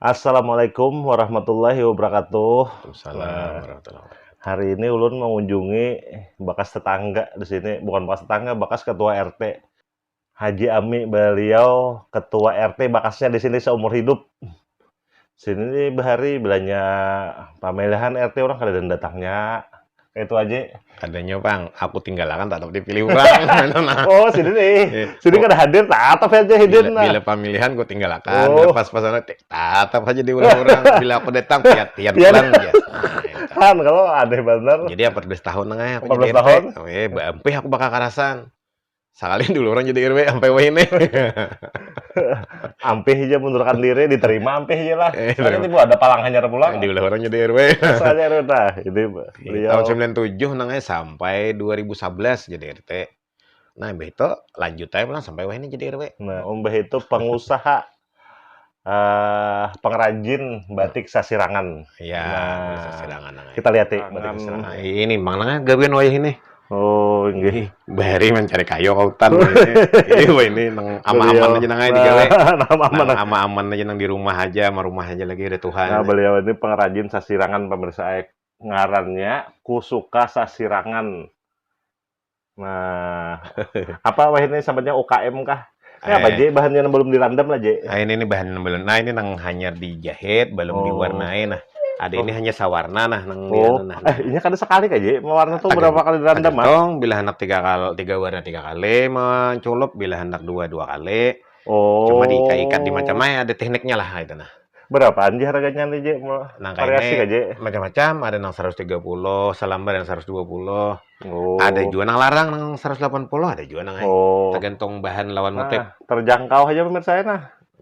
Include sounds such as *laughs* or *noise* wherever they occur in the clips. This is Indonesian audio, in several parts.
Assalamualaikum warahmatullahi wabarakatuh. Waalaikumsalam Nah. warahmatullahi wabarakatuh. Hari ini ulun mengunjungi bekas tetangga di sini, bukan bekas tetangga, bekas ketua RT. Haji Ami, beliau ketua RT bakasnya di sini seumur hidup. Sini bahari belanja pemilihan RT orang kada ada Itu aja. Adanya bang, aku tinggalkan dapat dipilih orang. *laughs* nah, Oh, sini nih. eh, Sini kada hadir, tatap aja hadir bila, nah. bila pemilihan gue tinggalkan, Oh. bila pas-pasan tatap aja di orang. *laughs* Bila aku datang, tiap tiap ya. Itu. Kan kalau aneh bener. Jadi 14 tahun nengah aku 14 jadi tahun? Eh, bampe aku bakal karasan. Sekali dulu orang jadi RW sampai wah ini. *laughs* Ampih aja mundurkan diri, diterima ampih aja lah. Eh, Soalnya tiba ada palangannya pulang. Dulu orang jadi RW. *laughs* Soalnya udah, ini beliau. Tahun 97 nengah sampai 2011 jadi RT. Nah, mbah itu lanjut aja pulang sampai wah ini jadi RW. Nah, Om Bah itu pengusaha *laughs* eh pengrajin batik sasirangan. Ya, Nah, nengah. Kita lihat ya Nah, batik sasirangan. ini mang nengah gawean wayah ini. Oh, nggih. Bahari mencari kayu kautan. *laughs* ini wah ini nang ama-aman aja nengah digawe. Nama aman. Nang *laughs* ama-aman aja nang di rumah aja, sama rumah aja lagi ada Tuhan. Nah, beliau ini pengrajin sasirangan pemirsa eh, ngarannya Kusuka Sasirangan. Nah, *laughs* apa wah ini samanya UKM kah? Ini apa Eh. J? Bahannya yang belum dirandam lah J. Nah, ini nih bahan belum. Nah, ini nang hanya dijahit, belum Oh. diwarnai. Nah, ada ini hanya sawarna nah nang Oh, nah, eh ini kan sekali kah J? Mewarna tuh berapa kali dirandam ah? Tergantung bila hendak tiga kali tiga warna tiga kali menculuk bila hendak dua dua kali Oh. cuma diikat-ikat di macam-macam ada tekniknya lah itu nah Berapa anjir harganya nih J? Mau Nah, Variasi J? macam-macam ada nang 130 selambar yang 120 Oh. ada juga nang larang nang 180 ada juga nang Oh. tergantung bahan lawan motif Nah, terjangkau aja pemirsa ya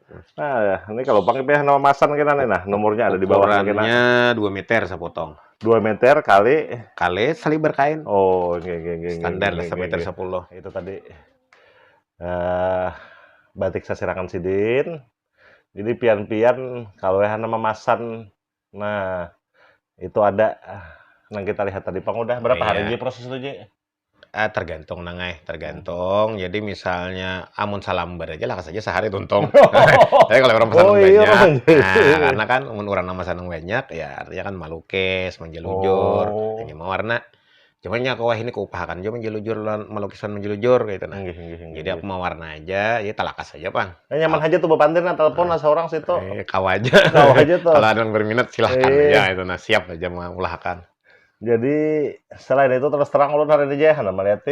nah. Nah, ini kalau pakai pilih nama masan kita nih nah, nomornya ada di bawah ukurannya 2 meter sepotong 2 meter kali kali saliber kain Oh, nggih nggih nggih. standar lah semeter nggih, sepuluh. Itu tadi eh batik sasirangan sidin. Jadi pian-pian kalau yang nama masan. Nah, itu ada Nah, kita lihat tadi Pang udah berapa hari Iya. J proses itu J? Ah, tergantung nang eh, tergantung. Jadi misalnya amun salambar aja lah saja sehari tuntung. *laughs* Tapi kalau orang pesan Oh, iya, banyak, nah, karena kan amun orang nama sanang banyak, ya artinya kan malukis, menjelujur, Oh. ini mau warna. Cuman ya wah ini keupahakan juga menjelujur melukisan menjelujur gitu nah. Nggih, nggih, nggih, Jadi aku mau warna aja, ya talakas aja bang. Nah, nyaman aja tuh bepantir nah telepon lah seorang situ. Eh, kau aja. Tahu aja tuh. *laughs* Kalau ada yang berminat silahkan Eh. aja itu nah siap aja mengulahkan. Jadi selain itu terus terang ulun hari ini aja lihat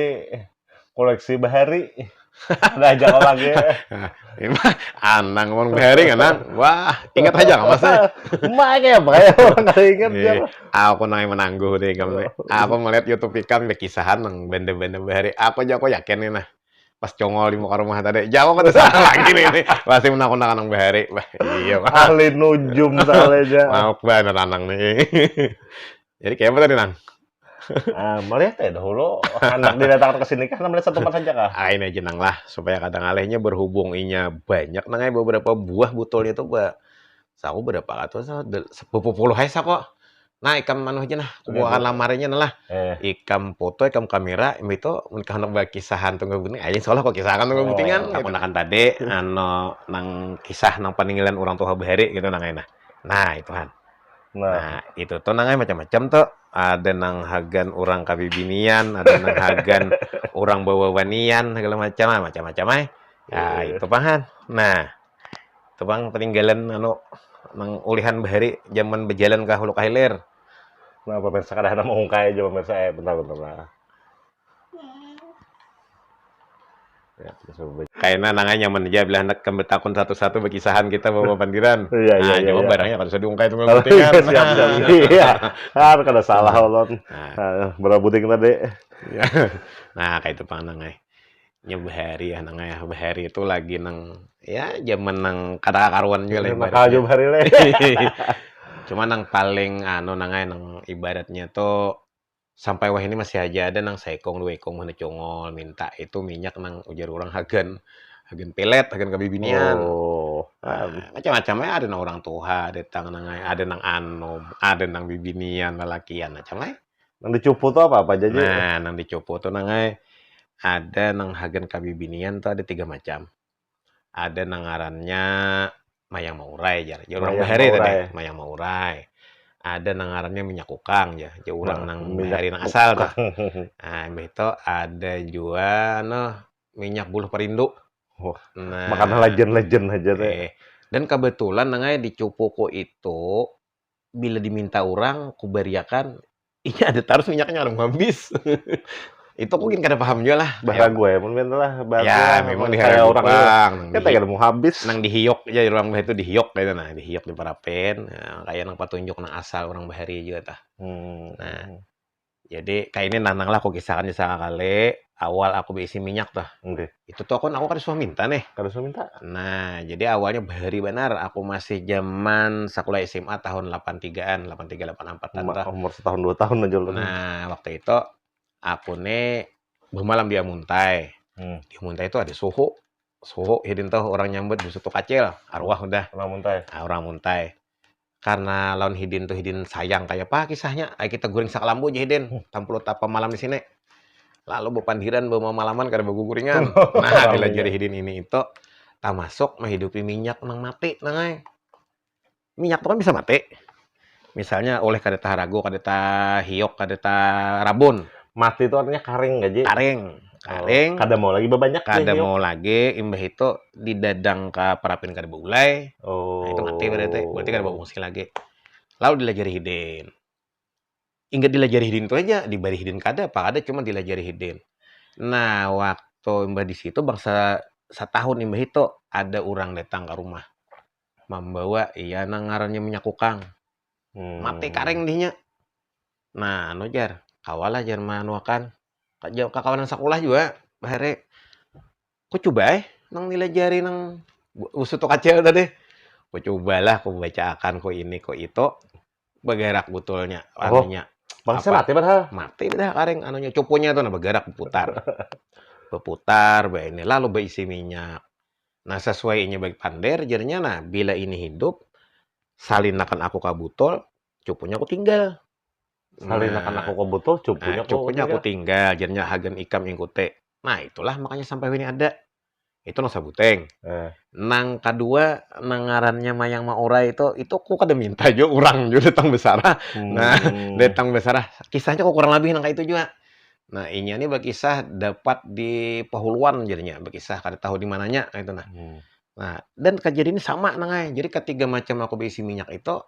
koleksi bahari. *laughs* Ada aja lagi. *laughs* Ini anang ngomong bahari kan Nang? Wah, ingat aja nggak masnya? *laughs* Mak ya orang nggak ingat Iya. Aku nang menangguh deh kamu. Aku melihat YouTube ikan kisahan nang benda-benda bahari. Aku aja aku yakin nih nah. Pas congol di muka rumah tadi, jauh kan salah lagi nih, nih. Pasti menakut nang bahari. Wah, iya, mah. Ahli nujum soalnya. Maaf banget anang nih. Jadi kayak apa tadi nang? *laughs* Ah, melihat ya dahulu anak didatangkan ke sini kan melihat satu tempat saja kah? Ah, ini aja nang lah supaya kadang alehnya berhubung inya banyak nang ay beberapa buah butolnya tuh ba saku berapa atau sepuluh puluh hai kok. Nah, ikam anu aja nah, buahan lamarnya nah lah. Eh, ikam foto, ikam kamera, itu mereka hendak bagi kisahan tunggu gunting. Aja soalnya kok kisahan tunggu guntingan. Oh, Aku nakan tadi, *laughs* ano nang kisah nang peninggalan orang tua bahari gitu nang enak. Nah itu kan. Nah, Nah itu tuh macam-macam tuh. Ada nang hagan orang kabibinian, ada nang hagan *laughs* orang bawawanian, segala macam, ah, macam-macam ay. Ya Iya. itu pahan. Nah itu bang peninggalan anu nang ulihan bahari zaman berjalan ke hulu kahilir. nah pemirsa kadang ada mau ungkai aja pemirsa eh bentar bentar nah. Ya. Kayaknya nangan nyaman aja bila hendak kembali takun satu-satu berkisahan kita bawa *laughs* bandiran. Iya iya Nah, iya. iya. barangnya kalau sudah diungkai tunggal Kalau pentingan. iya, siap siap. *laughs* Iya. Kan kada salah ulun. Nah, Nah, berapa buting tadi? iya. *laughs* nah, kayak itu pang nangai. Nya bahari ya nangai bahari itu lagi nang ya zaman nang kata karuan juga lah Nakal ibaratnya. juga hari le. Cuma nang paling anu nangai nang ibaratnya tuh sampai wah ini masih aja ada nang saikong dua ekong mana congol minta itu minyak nang ujar orang hagan hagan pelet hagan kabibinian Oh. Nah, macam-macamnya ada nang orang tua, ada nang ada nang anom, ada nang bibinian lalakian macam lain. Nang dicupu tuh apa apa aja? Nah, nang dicopo tuh nang ada nang hagen kabibinian tuh ada tiga macam. Ada nang ngarannya mayang maurai jar. Jar Mayang bahari tadi, mayang maurai. Ada nang ngarannya minyak kukang ya. Jar urang Nah, nang bahari nang asal tuh. *laughs* Nah, itu ada juga noh minyak buluh perindu. Wah, Nah, Makanan legend-legend aja teh. eh, dan kebetulan nangai di Cupuko itu bila diminta orang kubariakan *laughs* ini ada taruh minyaknya orang habis. *laughs* itu mungkin kada paham juga lah. Bahasa gue, mungkin lah bahasa Ya, memang di kayak orang bang. kita kira mau habis. nang dihiok aja orang bah itu dihiok gitu nah dihiok di parapen nah, kayak nang patunjuk nang asal orang bahari juga tah Hmm. Nah. jadi kayak ini nanang lah aku kisahkan sa kali awal aku berisi minyak tuh Oke, itu tuh aku aku kan sudah minta nih kalau saya minta. nah jadi awalnya bahari benar aku masih zaman sekolah SMA tahun 83an 83 84 Umur, tah. umur setahun dua tahun aja nah waktu itu aku nih bermalam dia muntai Hmm. di muntai itu ada suhu suhu hidin tuh orang nyambut busuk tuh kacil arwah udah Pernah muntah. Nah, orang muntai. Karena lawan hidin tuh hidin sayang kayak apa kisahnya? Ayo kita goreng sakalambu aja hidin. Tampil tapa malam di sini. Lalu bepandiran bawa malaman kada bagu gorengan. *laughs* Nah, bila jari hidin ini itu tak masuk menghidupi minyak nang mati nang ay. Minyak tuh kan bisa mati. Misalnya oleh kada taharago, kada hiok, kada rabun, Mati itu artinya karing gaji. karing, karing. Kada mau lagi banyak Kada mau lagi imbah itu didadang ke parapin kada beulai. Oh. Nah, itu mati berarti. Berarti bawa musik lagi. Lalu dilajari hidin. Ingat dilajari hidin itu aja. Dibari hidin kada apa ada cuma dilajari hidin. Nah, waktu mbah di situ bangsa setahun mbah itu ada orang datang ke rumah. Membawa iya nang ngarannya minyak kukang. Hmm. Mati karing dinya. Nah, anu jar. Kawalah jar manuakan. Kajau kakawanan sekolah juga. Bahare. Ku coba eh. Nang dilajari nang usut kacau tadi. Ku cobalah, ku baca akan ku ini, ku itu. Bergerak betulnya. Oh. Anunya. Bangsa Apa? mati padahal. Mati dah karing. Anunya cupunya tuh nah bergerak berputar. *laughs* berputar, bah ini. Lalu berisi minyak. Nah, sesuai ini baik pander, jadinya nah, bila ini hidup, salin akan aku kabutol, cupunya aku tinggal. Salin Nah, akan aku botol, cupunya Nah, cukunya aku tinggal, jadinya hagen ikam ingkute. Nah, itulah makanya sampai ini ada. Itu nang sabuteng. Eh. Nang kedua, nang ngarannya Mayang Maura itu, itu aku kada minta juga orang juga datang besar. Nah, Hmm. Datang besar. Kisahnya kok kurang lebih nang kayak itu juga. Nah, ini nih berkisah dapat di Pahuluan jadinya. Berkisah kada tahu di mananya itu nah. Hmm. Nah, dan kejadian ini sama nang ay. Jadi ketiga macam aku berisi minyak itu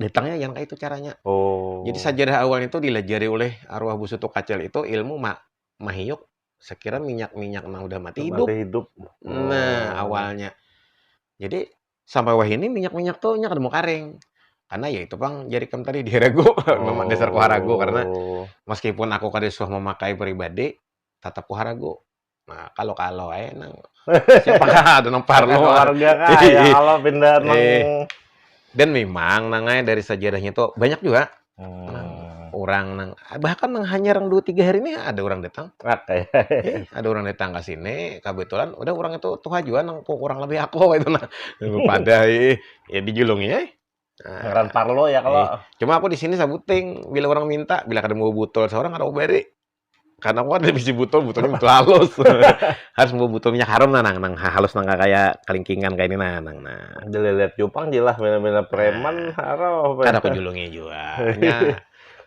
datangnya yang kayak itu caranya. Oh. Jadi sajarah awalnya itu dilajari oleh arwah busutu kacil itu ilmu ma mahiyuk sekira minyak-minyak nang udah mati hidup. Mati hidup. Nah, Oh. awalnya. Jadi sampai wah ini minyak-minyak tuh nya kada mau karing. Karena ya itu bang jadi kam tadi di harago, *laughs* memang dasar ku harago karena Oh. meskipun aku kada suah memakai pribadi, tetap ku harago. Nah, kalau kalau eh nang *laughs* siapa ada nang parlo. Keluarga kaya *laughs* kalau pindah nang Eh. Dan memang nangai dari sejarahnya tuh banyak juga. Hmm. orang nang bahkan nang hanya orang dua tiga hari ini ada orang datang. Oke. Eh, ada orang datang ke sini kebetulan udah orang itu tuh hajuan nang kurang lebih aku *laughs* itu nah pada eh, ya dijulungi ya Nah, Heran parlo ya kalau. Cuma aku di sini sabuting bila orang minta bila kada mau butol seorang ada beri karena aku ada bisi butol butolnya betul halus. *laughs* Harus mau butol minyak harum nah nang nang halus nang kayak kelingkingan kayak ini nah nang nah. Dilihat Jepang jelas bela-bela preman haro. kada aku julungi juga. *laughs* Nya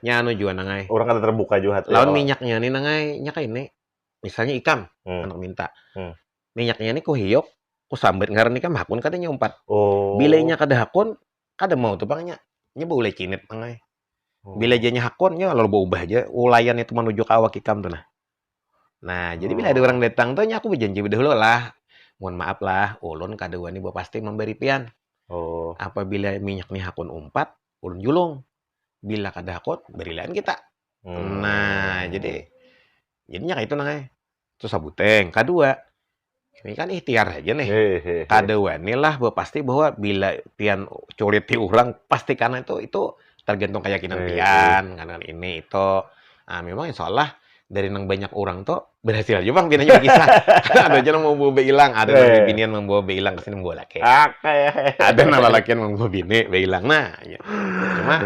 nya anu juga nangai Orang kada terbuka juga lawan ya. minyaknya nih nangai nya kayak ini. Misalnya ikam Hmm. anak minta. Hmm. minyaknya ini ku hiok ku sambet ngaran ikam hakun kada nyumpat. Oh. bilainya kada hakun kada mau tuh bangnya nya. Boleh cinit nangai Oh. bila janya hakun nya lalu ubah aja ulayan itu menuju ke awak ikam tuh nah nah jadi bila ada Oh. orang datang tuh nya aku berjanji dahulu lah mohon maaf lah ulun kada wani bawa pasti memberi pian Oh. apabila minyak nih hakun umpat ulun julung bila kada hakun berilan kita Hmm. Nah, jadi jadinya kayak itu nangai. Terus sabuteng. Kedua, ini kan ikhtiar aja nih. Hehehe. Kada wani lah bahwa pasti bahwa bila pian culit di orang pasti karena itu itu tergantung keyakinan Eh, pian karena ini itu. Nah, memang insya Allah dari nang banyak orang tuh berhasil aja bang pinanya kisah. *laughs* ada aja yang mau bawa hilang, ada yang binian membawa hilang ke sini membawa laki. Ada laki yang membawa bini hilang. Nah, ya. cuma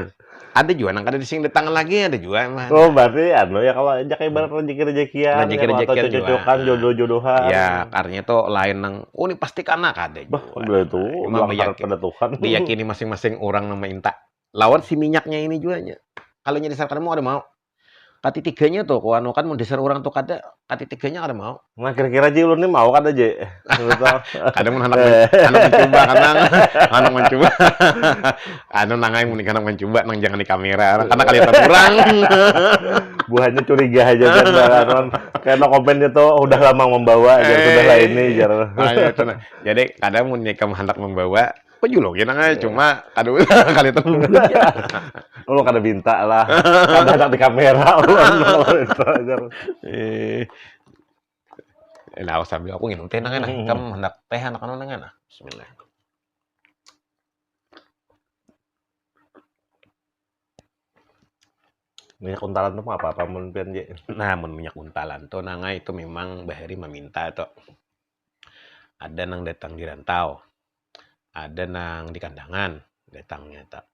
ada juga nang kada dising di tangan lagi ada juga mah. Oh, berarti anu ya kalau ajak ibarat rezeki-rezekian, Rezeki-rezekian atau juga. cocok-cocokan, jodoh-jodohan. Ya, karena itu lain nang oh ini pasti kana kada Bah, juga. udah itu Emang ulang meyakini, pada Tuhan. diyakini masing-masing orang nama inta. Lawan si minyaknya ini juga nya. Kalau nyari mau ada mau. Kati tiganya tuh, kau anu kan mau dasar orang tuh kada, kati tiganya kada mau. Nah, kira-kira Ji lu nih mau kan aja? *laughs* Kadang mun anak anak mencoba kadang anak mencoba. *laughs* anu nangai mun anak mencoba nang jangan di kamera karena kelihatan kurang. *laughs* Buahnya curiga aja kan, Bang. Karena komennya tuh udah lama membawa, jar sudah lah ini, jar. Itu nah. Jadi kadang mun kamu hendak membawa penjuluk ya nang cuma *laughs* kadang kelihatan *laughs* Lu kada minta lah, *laughs* kada ada di kamera, itu. Eh, Nah, sambil aku nginum teh. Hmm. Kamu hendak teh anak anu nangan nah. Bismillah. Minyak untalan tuh mah apa-apa mun. Nah, mun minyak untalan tuh nanga itu memang bahari meminta tuh. Ada nang datang di rantau. Ada nang di kandangan datangnya tuh.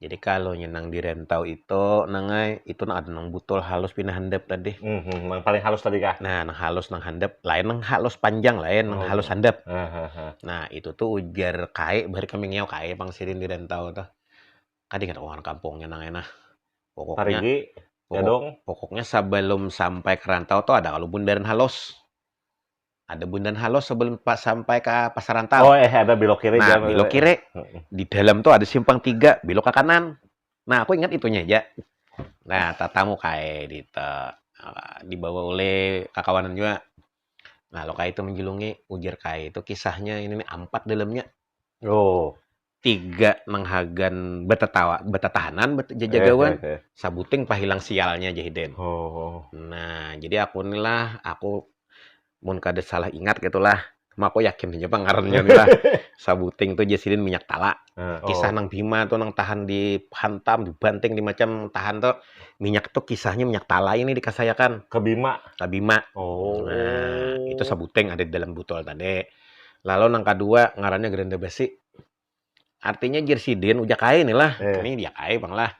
Jadi kalau nyenang di rantau itu nangai itu nang ada nang butol halus pindah handap tadi. Mhm, yang paling halus tadi kah? Nah, nang halus nang handap, lain nang halus panjang lain nang Oh. halus handap. Hahaha. Nah, itu tuh ujar kae bari kami ngeo kae pang sirin di rantau tuh. Kadi kan orang kampungnya nang enak. Pokoknya Parigi, ya pokok- dong. pokoknya sebelum sampai ke rantau tuh ada kalau bundaran halus. Ada bundaran halus sebelum pas sampai ke pasar rantau. Oh, eh ada belok kiri nah, belok kiri. Di dalam tuh ada simpang tiga, belok ke kanan. Nah, aku ingat itunya aja. Nah, tatamu kayak di dibawa oleh kakawanan juga. Nah, lo kayak itu menjulungi ujar kayak itu kisahnya ini nih empat dalamnya Oh, tiga menghagan betetawa betetahanan bet jajagawan eh, eh, eh. sabuting pahilang sialnya jahiden. Oh, Nah, jadi aku inilah aku mun kada salah ingat gitulah. Cuma aku yakin aja pengarannya nih lah. *laughs* Sabuting tuh jasidin minyak tala. Eh, Kisah oh. nang Bima tuh nang tahan dihantam, dibanting di macam tahan tuh minyak tuh kisahnya minyak tala ini dikasayakan ke Bima. ke Bima. Oh. Nah, itu sabuting ada di dalam botol tadi. Lalu nang kedua ngarannya gerenda besi. Artinya jersidin ujak kain nih lah. Eh. Ini dia kain bang lah.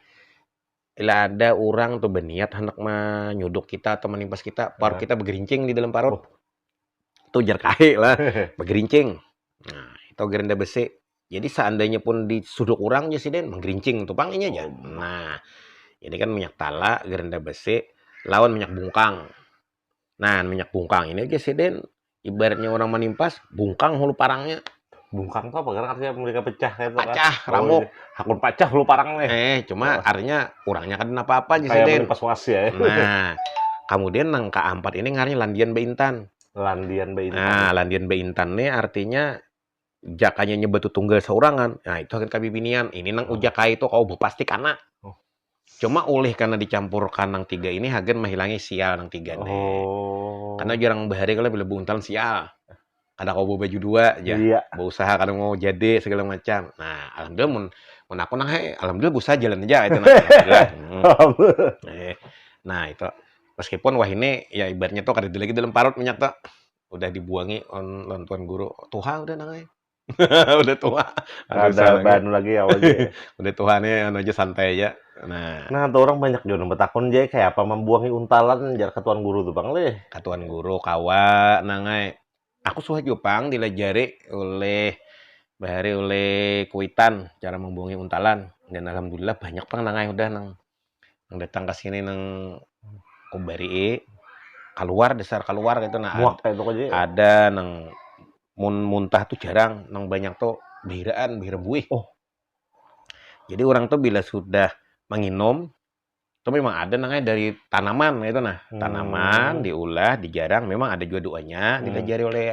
Ila ada orang tuh berniat hendak menyuduk kita atau menimpas kita, parut Eh. kita bergerincing di dalam parut. Itu jar kain lah, *laughs* bergerincing. Nah, itu gerenda besi. Jadi seandainya pun disuduk orang jersidin, menggerincing tuh pang ini aja. Nah, ini kan minyak tala, gerenda besi, lawan minyak bungkang. Nah, minyak bungkang ini aja sih Den. Ibaratnya orang menimpas, bungkang hulu parangnya. Bungkang tuh apa? Karena artinya mereka pecah kayak itu kan. Oh, ramuk. iya. Hakun pacah lu parang nih. Eh, cuma Oh. artinya orangnya kan apa-apa aja sih Den. ya. Nah, kemudian nang keempat ini ngarnya Landian Beintan. Landian bayi. Nah, Landian Beintan nih artinya jakanya nyebetu tunggal seorangan. Nah, itu akan kabibinian. Ini nang Oh. ujaka itu kau pasti kana. Oh. Cuma oleh karena dicampurkan nang tiga ini hagen menghilangi sial nang tiga nih. Oh. Karena jarang bahari kalau bila buntalan sial. Ada kau baju dua aja. Iya. berusaha kadang mau jadi segala macam. Nah, alhamdulillah mun mun aku nang he, alhamdulillah berusaha jalan aja itu nah. *laughs* Alhamdulillah. Hmm. Eh, Nah, itu meskipun wah ini ya ibaratnya tuh kada lagi dalam parut minyak tuh udah dibuangi on on tuan guru. Tuha udah nang *laughs* udah tua. Ada bahan lagi *laughs* awalnya. Udah Tuhannya anu aja santai aja. Nah, nah, tuh orang banyak juga betakun je kayak apa membuangi untalan jar ketuan guru tuh Bang leh. katuan guru kawa nangai aku suka Jepang dilajari oleh bahari oleh kuitan cara membuangi untalan dan alhamdulillah banyak pang nangai udah nang nang datang ke sini nang kubari keluar dasar keluar gitu nah Muak aja. ada nang mun muntah tuh jarang nang banyak tuh bihiraan bihira buih Oh. jadi orang tuh bila sudah menginum itu memang ada namanya dari tanaman gitu nah tanaman Hmm. diolah dijarang memang ada juga doanya Hmm. dilajari oleh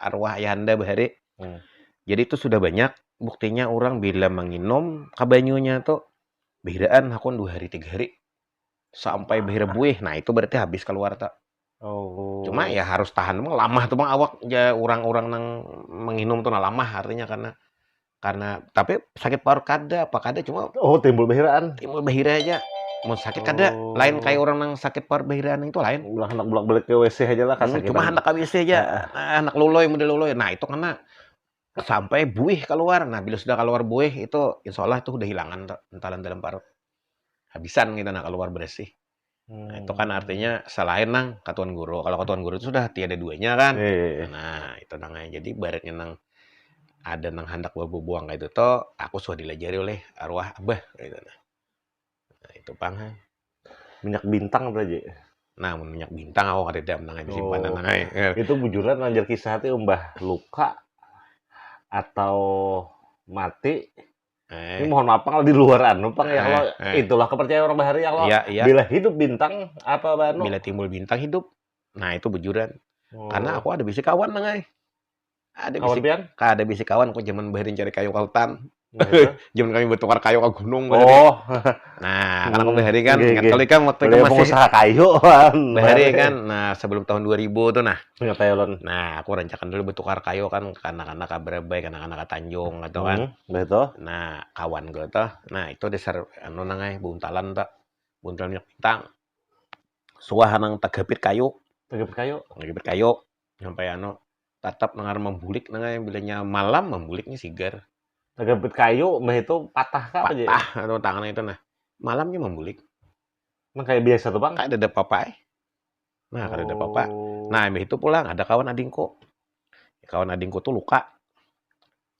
arwah ayahanda bahari Hmm. jadi itu sudah banyak buktinya orang bila menginum kabanyunya tuh bihiraan hakun dua hari tiga hari sampai bihira buih. Nah itu berarti habis keluar tak Oh. Cuma ya harus tahan emang lama tuh bang awak ya orang-orang nang menginum tuh nah lama artinya karena karena tapi sakit paru kada apa kada cuma Oh, timbul bahiraan. timbul bahira aja. Mau sakit kada Oh. lain kayak orang nang sakit paru bahiraan itu lain. Ulah anak bulak balik ke WC aja lah Hmm, kasakitan. cuma anak KBC aja. Nah, anak loloy model loloy. Nah itu karena sampai buih keluar. Nah bila sudah keluar buih itu insya Allah itu udah hilangan tuh, entalan dalam paru habisan gitu nah keluar bersih. Nah, itu kan Hmm. artinya selain nang katuan guru. Kalau katuan guru itu sudah tiada duanya kan. Iya. Nah, itu nang jadi baratnya nang ada nang hendak berbuang kayak itu toh aku sudah dilajari oleh arwah abah gitu nah. Nah, itu pang. Minyak bintang berarti. Nah, minyak bintang aku kada nang simpan Oh. nang eh. *laughs* Itu bujuran lanjut kisah teh umbah luka atau mati. Ini Eh, mohon maaf kalau di luar anu Pang ya Eh, Allah. eh. Itulah kepercayaan orang bahari ya Allah. iya iya. Bila hidup bintang apa banu? Bila timbul bintang hidup. Nah, itu bujuran. Oh. Karena aku ada bisi kawan nang ai. Ada kawan bisi ada bisi kawan aku zaman baharin cari kayu ke Gitu. *laughs* Zaman kami bertukar kayu ke gunung. Oh, *laughs* Nah, karena Hmm, bahari kan, ingat kali kan waktu itu masih pengusaha kayu *laughs* bahari kan. Nah, sebelum tahun 2000 tuh nah. Thailand. Nah, aku rencanakan dulu bertukar kayu kan ke anak-anak Kabarabay, ke anak-anak Tanjung gitu kan. Hmm, betul. Nah, kawan gue tuh. Nah, itu dasar anu nangai buntalan tak. Buntalan minyak bintang. Suah nang tagapit kayu, Tegap kayu. tagapit kayu sampai anu tatap nangar membulik nangai bilanya malam membuliknya sigar. Tegap kayu, mah itu patah kah aja? Patah anu tangannya itu nah. Malamnya membulik. Emang kayak biasa tuh bang. Kayak ada apa-apa eh. Nah, kada ada apa-apa. Oh. Nah, habis itu pulang ada kawan adingku. Kawan adingku tuh luka.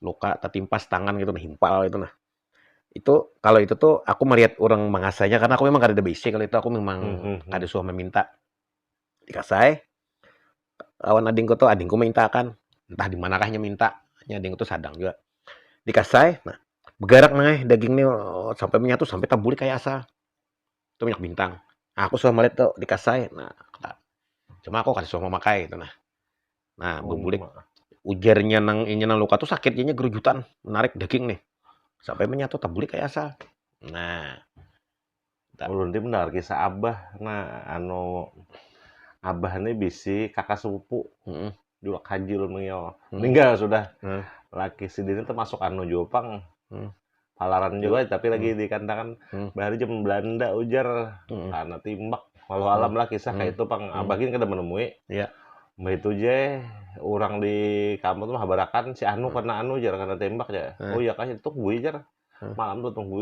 Luka tertimpas tangan gitu nah, himpal gitu nah. Itu kalau itu tuh aku melihat orang mengasahnya karena aku memang kada ada basic kalau itu aku memang Hmm, hmm, ada suah meminta. Dikasih. Kawan adingku tuh adingku minta kan. Entah di manakahnya minta. Nya adingku tuh sadang juga. Dikasih. Nah, bergerak nah dagingnya oh, sampai menyatu sampai tabulik kayak asal. Itu minyak bintang. Nah, aku sudah melihat tuh dikasih. Nah, cuma aku kada suah memakai itu nah. Nah, Oh, berbulik ujarnya nang ini nang luka tuh sakitnya gerujutan menarik daging nih sampai menyatu tabulik kayak asal. Nah, Ulun di benar kisah abah. Nah, anu abah ini bisi kakak sepupu. mm, Dulu haji ulun mengiyo. Hmm. Meninggal sudah. Hmm. Laki sidini termasuk anu Jopang. Hmm. Palaran juga tapi lagi di kandangan Hmm. bahari jam Belanda ujar mm, karena timbak. Walau alam lah kisah kayak itu pang Hmm. kada menemui. Iya. Mbak itu je orang di kampung tuh habarakan si anu Hmm. karena anu jar karena tembak ya. Hmm. Oh iya kan itu gue jar. Hmm. Malam tuh tunggu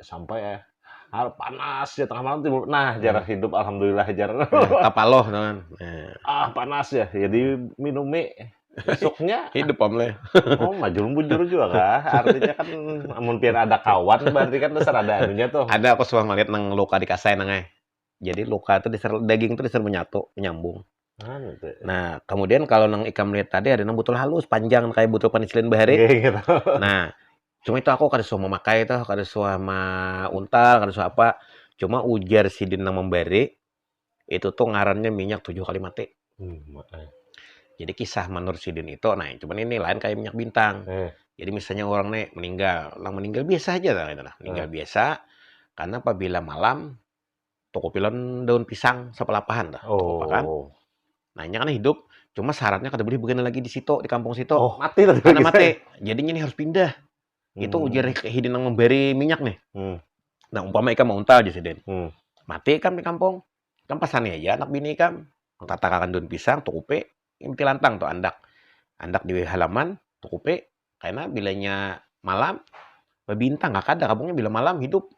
sampai ya. Hal panas ya tengah malam timbul. Nah, jar Hmm. hidup alhamdulillah jar. Nah, *laughs* tapaloh kan. Nah, ah panas ya. Jadi minum mie. Besoknya *laughs* hidup om le. oh maju bujur juga kah? Artinya kan amun pian ada kawan berarti kan dasar ada anunya tuh. Ada aku suka ngeliat nang luka dikasih nang ai. Jadi luka itu diser, daging itu diser menyatu, menyambung. Anu. Nah, kemudian kalau nang ikan melihat tadi ada nang butul halus, panjang kayak butul penicillin bahari. Gitu. Nah, cuma itu aku kada suka memakai itu, kada suka ma untal, kada suka apa. Cuma ujar si nang memberi itu tuh ngarannya minyak tujuh kali mati. Hmm, eh. Jadi kisah menurut Sidin itu, nah cuman ini lain kayak minyak bintang. Eh. Jadi misalnya orang nih meninggal, orang meninggal biasa aja lah, gitu lah. meninggal biasa. Karena apabila malam, toko pilan daun pisang sepelapahan dah. Oh. kan? Nah ini kan hidup, cuma syaratnya kada boleh begini lagi di situ, di kampung situ. Oh, mati tadi. Karena mati. *laughs* Jadinya ini harus pindah. Itu Hmm. ujar Hidin yang memberi minyak nih. Hmm. Nah umpama ikan mau untal aja Sidin. Hmm. Mati ikan di kampung. Kan pasannya aja anak bini ikan. Tatakan daun pisang, tukupe, inti lantang tuh andak. Andak di halaman, tukupe. Karena bilanya malam, bintang nggak ada kampungnya bila malam hidup.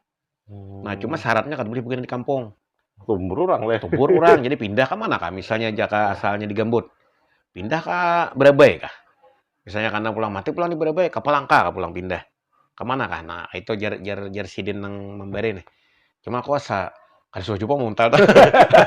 Nah cuma syaratnya kan boleh di kampung. tumbur orang leh. Tubur orang, jadi pindah ke mana kah? Misalnya jaka asalnya di Gambut, pindah ke Berabay kah? Misalnya karena pulang mati pulang di Berabay, ke Palangka kah pulang pindah? Ke mana kah? Nah itu jar jar jar sidin yang memberi nih. Cuma aku asa kan sudah coba muntal tuh.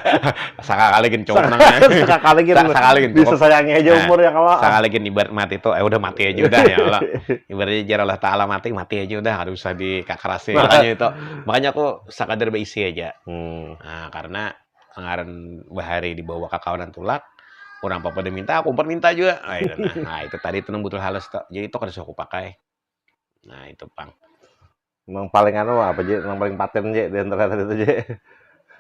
*laughs* Saka kali gini cowok nang. *laughs* Sekali gitu. Sa- sekali gitu. Bisa sayangi aja Nah, umur yang kalau. Saka kali gini ibarat mati tuh, eh udah mati aja udah ya Allah. *laughs* Ibaratnya jar Allah Ta'ala mati, mati aja udah, nggak usah dikakarasi. Makanya itu. Makanya aku sakadar berisi aja. Hmm. Nah, karena anggaran bahari dibawa ke kawanan tulak, orang apa pada minta, aku umpat minta juga. Nah, itu, nah, nah, itu tadi itu betul halus. Jadi itu kan harus aku pakai. Nah, itu pang. Emang paling anu apa je? Emang paling paten je di antara tadi itu je.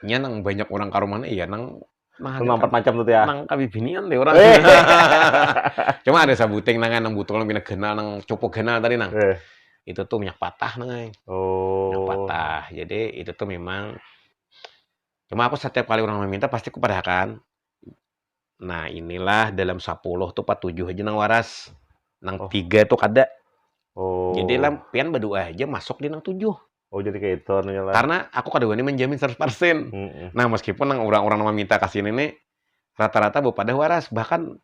Nya nang banyak orang karumana iya nang nah, Emang empat macam tuh ya. nang kabibinian deh orang. Eh. *laughs* Cuma ada sabuting nangan nang butuh nang genal nang cupu genal tadi nang. Eh. Itu tuh minyak patah nang ay. Minyak Oh. patah. Jadi itu tuh memang cuma aku setiap kali orang meminta pasti aku padahkan. Nah, inilah dalam 10 tuh 47 aja nang waras. Nang Oh. tiga tuh kada. Oh. Jadi lampian berdua aja masuk di nang tujuh. Oh jadi kayak itu anunya lah. Karena aku kada wani menjamin 100%. Mm-mm. Nah, meskipun nang orang-orang minta kasih ini rata-rata bu pada waras, bahkan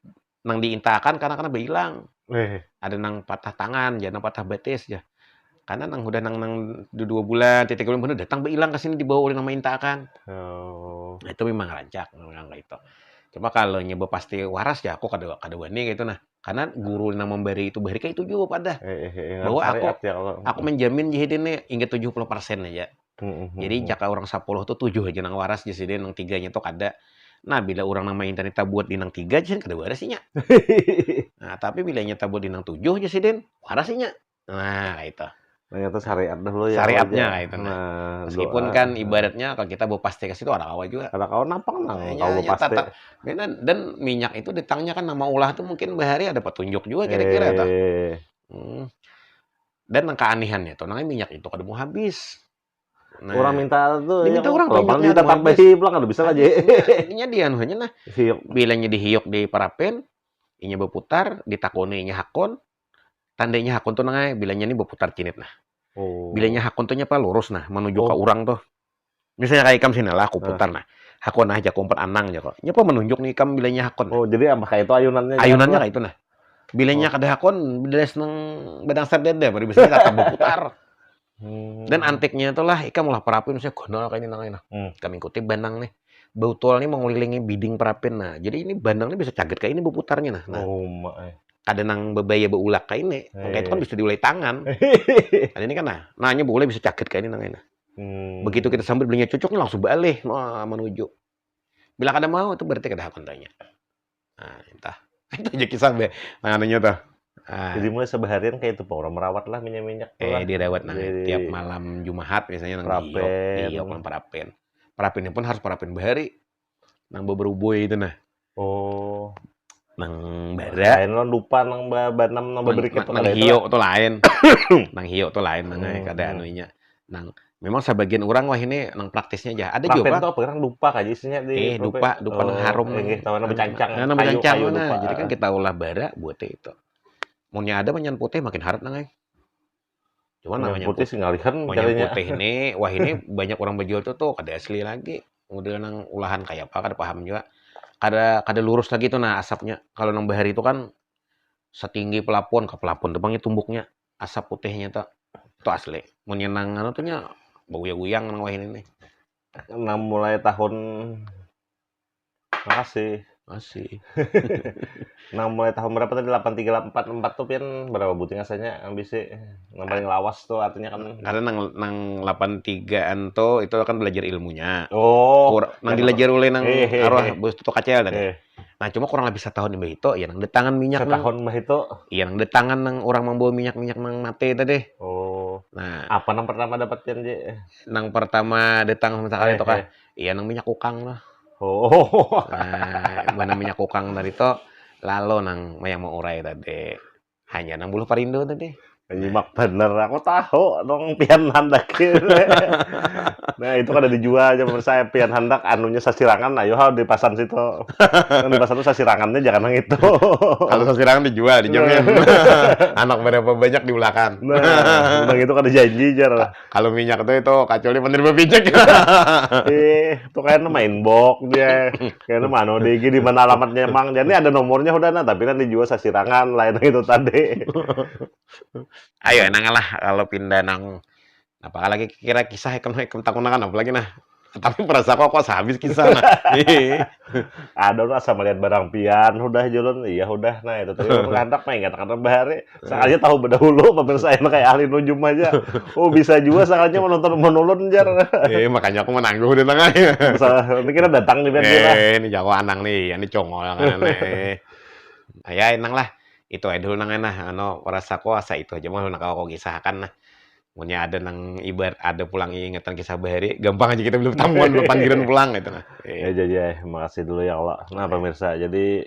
nang diintakan karena karena hilang. Eh, Ada nang patah tangan, jangan patah betis ya. Karena nang udah nang nang du- dua bulan, titik bulan bener datang hilang ke sini dibawa oleh nama intakan. oh. Nah, itu memang rancak memang itu. Cuma kalau nyoba pasti waras ya aku kada kada wani gitu nah. Karena guru yang memberi itu beri kayak itu juga pada. Eh, eh, eh, Bahwa aku- ya kalau. Aku menjamin jadi ini hingga 70% aja. Mm-mm. Jadi jaka orang 10 tuh 7 aja nang waras jadi nang tiganya tuh kada. Nah, bila orang nama internet buat di nang 3 jadi kada waras sih nya. *laughs* Nah, tapi bila nyata buat di nang 7 aja sih Den, waras sih nya. Nah, itu. Ternyata syariat dulu ya. Syariatnya kayak itu, Nah, Meskipun doa. kan ibaratnya kalau kita bawa pasti ke situ orang awal juga. Kalau kau nampang nang Iya, kau iya, pasti. tata- Dan, dan minyak itu ditangnya kan nama ulah tuh mungkin bahari ada petunjuk juga kira-kira tuh. Eh, Hmm. Dan keanehannya tuh, namanya minyak itu kada mau habis. Nah, Orang minta tuh. Diminta ya, orang kalau mau tambahi pulang ada bisa aja. Ininya dia hanya nah, bilangnya dihiuk di parapen, inya berputar, ditakoni inya hakon, tandanya hakon tuh nangai, bilangnya ini berputar cinit nah. Oh. Bilangnya hakon tuh apa lurus nah, menuju ke Oh. orang tuh. Misalnya kayak ikam sini lah, aku Ah. putar nah. Hakon aja kumpet anang aja kok. Nyapa menunjuk nih ikam bilangnya hakon. Oh, jadi apa kayak itu ayunannya? Ayunannya jangan kayak itu nah. Bilangnya Oh. kada hakon, bila seneng bedang serdede, baru bisa kata berputar. Hmm. Dan antiknya itu lah, ikam mulai perapin, misalnya gondol kayak ini nangin nah. Hmm. Kami ikuti bandang nih. Bautol ini mengelilingi biding perapin nah. Jadi ini bandang ini bisa caget kayak ini berputarnya nah. Nah, Oh, mak. Eh. kada nang bebaya beulak kayak ini. Makanya itu kan Eh. bisa diulai tangan. Ada *laughs* ini kan nah, nanya boleh bisa caget kayak ini nangin nah. Hmm. Begitu kita sambil belinya cocok langsung balik nah, menuju. Bila kada mau itu berarti kada hakon tanya. Nah, entah. *laughs* Itu aja kisah be. Nah, anunya tuh. Ah, Jadi mulai sebeharian kayak itu. Orang merawat lah minyak-minyak. eh dirawat nah Jadi- tiap malam Jumat biasanya nang Perapen. dihiok nang parapen. Parapinnya pun harus parapin bahari. Nang beberuboi itu nah. Oh. Nang bara. Lain lo lupa nang ba nang nang, berikut nang, nang hiyo tuh lain *coughs* nang hiyo tuh lain nang Hmm, kada hmm. anunya nang memang sebagian orang wah ini nang praktisnya aja ada juga itu apa? Kan lupa kan isinya di eh dupa dupa nang harum Eh, nggih, tahu nang becancang. nah, nang becancang kayu nah. jadi kan kita olah bara buat itu Munnya ada menyan putih makin harap nang cuman Yang namanya putih singalihan menyan kalinya. putih ini *laughs* wah ini banyak orang berjual tuh tuh kada asli lagi udah nang ulahan kayak apa kada paham juga kada kada lurus lagi tuh nah asapnya. Kalau nang bahari itu kan setinggi pelapon ke pelapon tebangnya tumbuknya. Asap putihnya tuh. Itu asli. Mau nyenang anu tuh nya bau ya guyang nang wah ini. Nih Nah, mulai tahun Makasih. Masih *laughs* Nah, mulai tahun berapa tadi? 83, 84 tuh pian berapa buting asanya ambisi yang paling lawas tuh artinya kan. Karena nang nang 83an tuh itu kan belajar ilmunya. Oh, Kur- nang dilajar oleh nang arwah bos tuh kacel tadi nah cuma kurang lebih setahun di itu ya nang detangan minyak nang. Setahun mah itu. iya nang detangan nang orang membawa minyak minyak nang mate tadi Oh, nah. Apa nang pertama dapat pian, nang pertama datang misalkan Eh, itu kan iya nang minyak kukang lah Oh, *laughs* nah mana minyak kukang tadi to lalu nang yang mau urai tadi. Hanya nang bulu parindo tadi nyimak bener. Aku tahu dong pian handak. *laughs* nah, itu kan ada dijual aja saya pian handak anunya sasirangan. Ayo ha di pasan situ. Kan di pasan itu sasirangannya jangan yang itu. kalau sesirangan dijual dijamin *laughs* anak berapa banyak diulakan Nah, bang itu kan ada janji jar. kalau minyak itu itu kacau penerima pijak Eh, itu kayaknya main box dia. Kayaknya mana DG di mana alamatnya emang. Jadi ada nomornya udah nah, tapi kan dijual sasirangan lain itu tadi. *laughs* ayo nang lah kalau pindah nang apa lagi kira kisah ikam ikam takunakan apa lagi nah. Tapi perasa kok kok habis kisah nah. *laughs* Ada rasa melihat barang pian udah jalan iya udah nah itu tadi. Orang *laughs* hendak main kata bahari sekalinya tahu berdahulu pemirsa enak kayak ahli nujum aja. Oh bisa juga sekalinya menonton menulun jar. Eh makanya aku menangguh di tengah. Ya Masa- ini kira datang di pian kita eh ini jago anang nih ini congol kan eh *laughs* ya enang lah itu dulu nang nah ano perasa kok asa itu aja mah nak aku kisahkan nah. Punya ada nang ibarat ada pulang ingatan kisah bahari gampang aja kita belum tamuan belum panggilan pulang gitu nah. Ya Eh, jadi makasih dulu ya Allah. Nah pemirsa jadi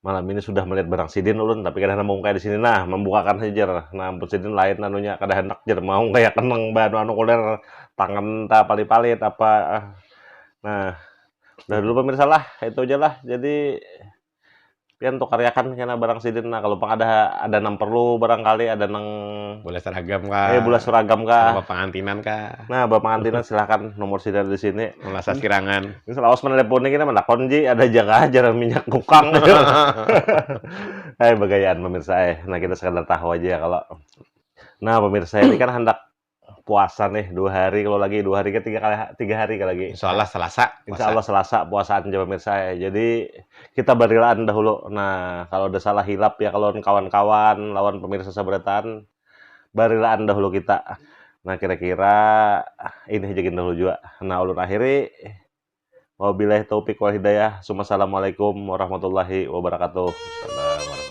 malam ini sudah melihat barang sidin ulun tapi kadang mau kayak di sini nah membukakan saja nah ampun sidin lain anunya kada hendak jer mau kayak keneng ban anu kuler tangan ta palit-palit apa nah udah dulu pemirsa lah itu aja lah. Jadi pian tuh karyakan kena barang sidin nah kalau ada ada nang perlu barangkali ada nang Boleh seragam kah? eh bola seragam kah Sama pengantinan kah? nah bapak kantinan silahkan nomor sidin di sini Melasa kirangan. ini selawas menelepon ini mana konji ada jaga aja minyak kukang *laughs* eh bagayaan pemirsa eh nah kita sekedar tahu aja ya kalau nah pemirsa ini kan hendak puasa nih dua hari kalau lagi dua hari ke tiga kali tiga hari kalau lagi Insya Allah Selasa. Insya Allah Selasa puasaan aja pemirsa ya. Jadi kita berilaan dahulu. Nah kalau udah salah hilap ya kalau kawan-kawan lawan pemirsa sabretan barilaan dahulu kita. Nah kira-kira ini aja dahulu juga. Nah ulun akhiri wabillahi taufik wal hidayah. Assalamualaikum warahmatullahi wabarakatuh. Assalamualaikum.